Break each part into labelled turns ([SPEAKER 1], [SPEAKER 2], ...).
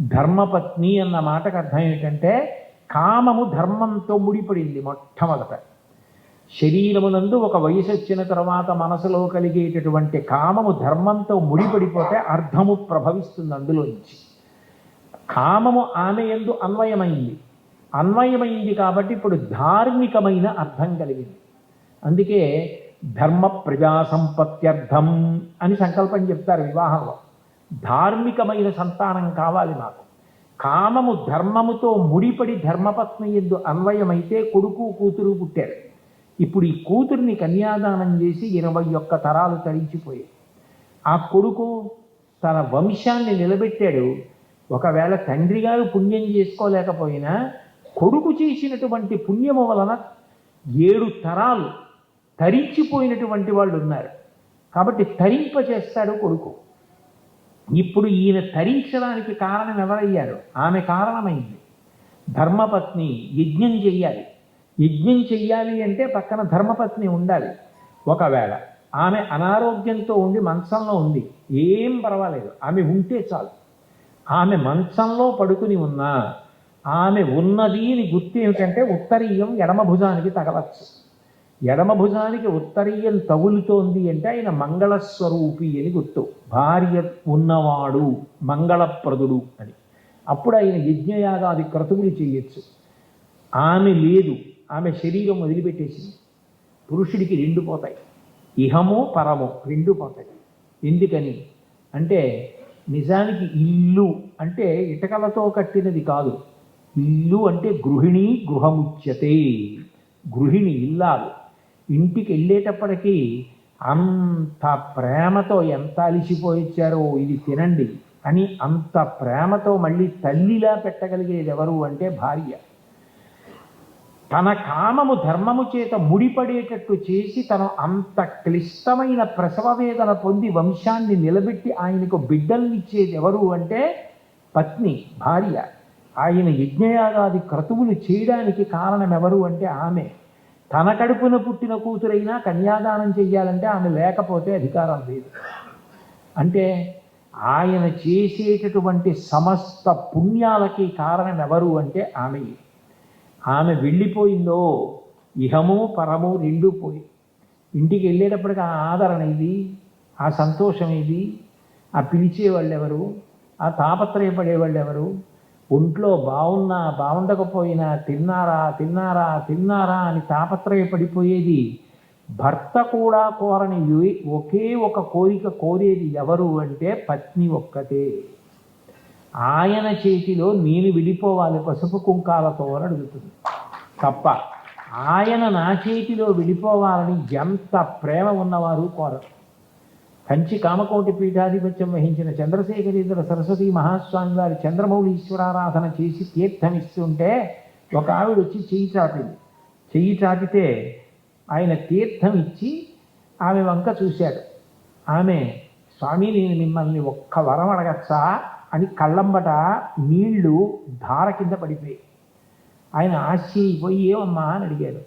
[SPEAKER 1] ధర్మపత్ని అన్న మాటకు అర్థం ఏంటంటే కామము ధర్మంతో ముడిపడింది మొట్టమొదట. శరీరమునందు ఒక వయసు వచ్చిన తర్వాత మనసులో కలిగేటటువంటి కామము ధర్మంతో ముడిపడిపోతే అర్థము ప్రభవిస్తుంది అందులోంచి. కామము ఆమె ఎందు అన్వయమైంది. అన్వయమైంది కాబట్టి ఇప్పుడు ధార్మికమైన అర్థం కలిగింది. అందుకే ధర్మ ప్రజా సంపత్త్యర్థం అని సంకల్పం చెప్తారు వివాహంలో. ధార్మికమైన సంతానం కావాలి నాకు కామము ధర్మముతో ముడిపడి ధర్మపత్ని ఎందు అన్వయమైతే కొడుకు కూతురు పుట్టారు. ఇప్పుడు ఈ కూతుర్ని కన్యాదానం చేసి ఇరవై ఒక్క తరాలు తరించిపోయాయి. ఆ కొడుకు తన వంశాన్ని నిలబెట్టాడు. ఒకవేళ తండ్రి గారు పుణ్యం చేసుకోలేకపోయినా కొడుకు చేసినటువంటి పుణ్యము వలన ఏడు తరాలు తరించిపోయినటువంటి వాళ్ళు ఉన్నారు కాబట్టి తరింప చేస్తాడు కొడుకు. ఇప్పుడు ఈయన తరించడానికి కారణం ఎవరయ్యారు? ఆమె కారణమైంది. ధర్మపత్ని యజ్ఞం చెయ్యాలి యజ్ఞం చెయ్యాలి అంటే పక్కన ధర్మపత్ని ఉండాలి. ఒకవేళ ఆమె అనారోగ్యంతో ఉండి మంచంలో ఉంది ఏం పర్వాలేదు. ఆమె ఉంటే చాలు. ఆమె మంచంలో పడుకుని ఉన్నా ఆమె ఉన్నది అని గుర్తు ఏమిటంటే ఉత్తరీయం ఎడమ భుజానికి తగలచ్చు. ఎడమ భుజానికి ఉత్తరీయం తగులుతోంది అంటే ఆయన మంగళస్వరూపి అని గుర్తు. భార్య ఉన్నవాడు మంగళప్రదుడు అని. అప్పుడు ఆయన యజ్ఞయాగాది క్రతువులు చేయొచ్చు. ఆమె లేదు. ఆమె శరీరం వదిలిపెట్టేసింది. పురుషుడికి రెండు పోతాయి. ఇహము పరము రెండు పోతాయి. ఎందుకని? అంటే నిజానికి ఇల్లు అంటే ఇటకలతో కట్టినది కాదు. ఇల్లు అంటే గృహిణి గృహముచ్యతే. గృహిణి ఇల్లాలు. ఇంటికి వెళ్ళేటప్పటికీ అంత ప్రేమతో ఎంత అలిసిపోయిచ్చారో ఇది తినండి అని అంత ప్రేమతో మళ్ళీ తల్లిలా పెట్టగలిగేది ఎవరు అంటే భార్య. తన కామము ధర్మము చేత ముడిపడేటట్టు చేసి తను అంత క్లిష్టమైన ప్రసవ వేదన పొంది వంశాన్ని నిలబెట్టి ఆయనకు బిడ్డల్నిచ్చేది ఎవరు అంటే పత్ని భార్య. ఆయన యజ్ఞయాగాది క్రతువులు చేయడానికి కారణం ఎవరు అంటే ఆమె. తన కడుపున పుట్టిన కూతురైనా కన్యాదానం చెయ్యాలంటే ఆమె లేకపోతే అధికారం లేదు. అంటే ఆయన చేసేటటువంటి సమస్త పుణ్యాలకి కారణం ఎవరు అంటే ఆమె. ఆమె వెళ్ళిపోయిందో ఇహము పరము రెండూ పోయి. ఇంటికి వెళ్ళేటప్పటికి ఆ ఆదరణ ఇది ఆ సంతోషం ఇది ఆ పిలిచేవాళ్ళు ఎవరు ఆ తాపత్రయపడేవాళ్ళు ఎవరు ఒంట్లో బాగున్నా బాగుండకపోయినా తిన్నారా తిన్నారా తిన్నారా అని తాపత్రయపడిపోయేది. భర్త కూడా కోరని ఒకే ఒక కోరిక కోరేది ఎవరు అంటే పత్ని ఒక్కతే. ఆయన చేతిలో నేను విడిపోవాలి పసుపు కుంకాలతో అని అడుగుతుంది. తప్ప ఆయన నా చేతిలో విడిపోవాలని ఎంత ప్రేమ ఉన్నవారు కోరరు. కంచి కామకోటి పీఠాధిపత్యం వహించిన చంద్రశేఖరీంద్ర సరస్వతి మహాస్వామి వారి చంద్రమౌళి ఈశ్వరారాధన చేసి తీర్థమిస్తుంటే ఒక ఆవిడ వచ్చి చెయ్యి చాపింది చెయ్యి చాపితే ఆయన తీర్థం ఇచ్చి ఆమె వంక చూశాడు. ఆమె స్వామి నేను మిమ్మల్ని ఒక్క వరం అడగచ్చా అని కళ్ళంబట నీళ్ళు ధార కింద పడిపోయి ఆయన ఆశ్చర్యపోయి ఏమమ్మా అని అడిగాడు.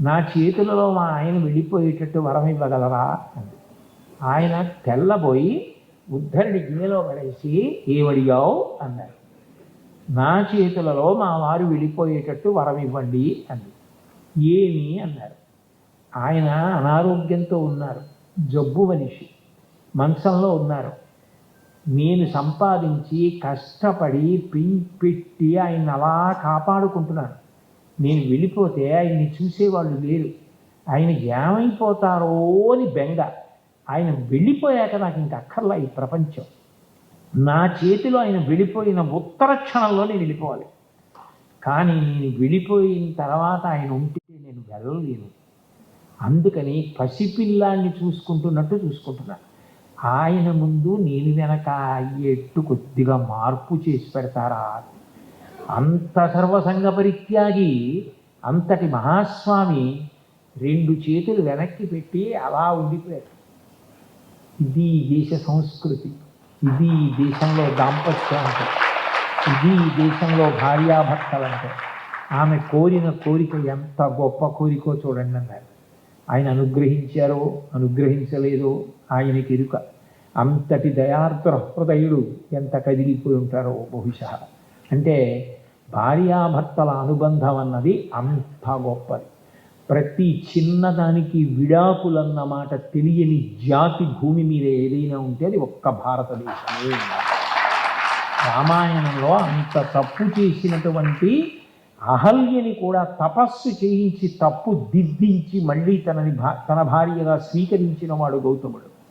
[SPEAKER 1] నా చేతులలో మా ఆయన వెళ్ళిపోయేటట్టు వరం ఇవ్వగలరా అంది. ఆయన తెల్లబోయి ఉద్ధరిని గిన్నెలో పడేసి ఏమడిగావు? అన్నారు నా చేతులలో మా వారు వెళ్ళిపోయేటట్టు వరం ఇవ్వండి అంది ఏమి? అన్నారు ఆయన అనారోగ్యంతో ఉన్నారు. జబ్బు మనిషి. మంచంలో ఉన్నారు. నేను సంపాదించి కష్టపడి పెట్టి ఆయన అలా కాపాడుకుంటున్నాను. నేను వెళ్ళిపోతే ఆయన్ని చూసేవాళ్ళు లేరు. ఆయన ఏమైపోతారో అని బెంగ. ఆయన వెళ్ళిపోయాక నాకు ఇంక అక్కర్లా ఈ ప్రపంచం. నా చేతిలో ఆయన వెళ్ళిపోయిన ఉత్తర క్షణంలో నేను వెళ్ళిపోవాలి. కానీ నేను వెళ్ళిపోయిన తర్వాత ఆయన ఉంటే నేను వెళ్ళలేను. అందుకని పసిపిల్లాన్ని చూసుకుంటున్నట్టు చూసుకుంటున్నాను ఆయన ముందు నేను వెనక అయ్యేట్టు కొద్దిగా మార్పు చేసి పెడతారా? అంత సర్వసంగ పరిత్యాగి అంతటి మహాస్వామి రెండు చేతులు వెనక్కి పెట్టి అలా ఉండిపోయారు ఇది ఈ దేశ సంస్కృతి ఇది ఈ దేశంలో దాంపత్యం అంటే ఇది ఈ దేశంలో భార్యాభర్తలు అంటే ఆమె కోరిన కోరిక ఎంత గొప్ప కోరికో చూడండి అన్నారు. ఆయన అనుగ్రహించారో అనుగ్రహించలేదో ఆయనకి ఎరుక. అంతటి దయార్ద్ర హృదయుడు ఎంత కదిలిపోయి ఉంటారో బహుశ. అంటే భార్యాభర్తల అనుబంధం అన్నది అంత గొప్పది. ప్రతి చిన్నదానికి విడాకులన్న మాట తెలియని జాతి భూమి మీద ఏదైనా ఉంటే అది ఒక్క భారతదేశమే. రామాయణంలో అంత తప్పు చేసినటువంటి అహల్యని కూడా తపస్సు చేయించి తప్పు దిద్దించి మళ్ళీ తనని భా తన భార్యగా స్వీకరించిన వాడు గౌతముడు.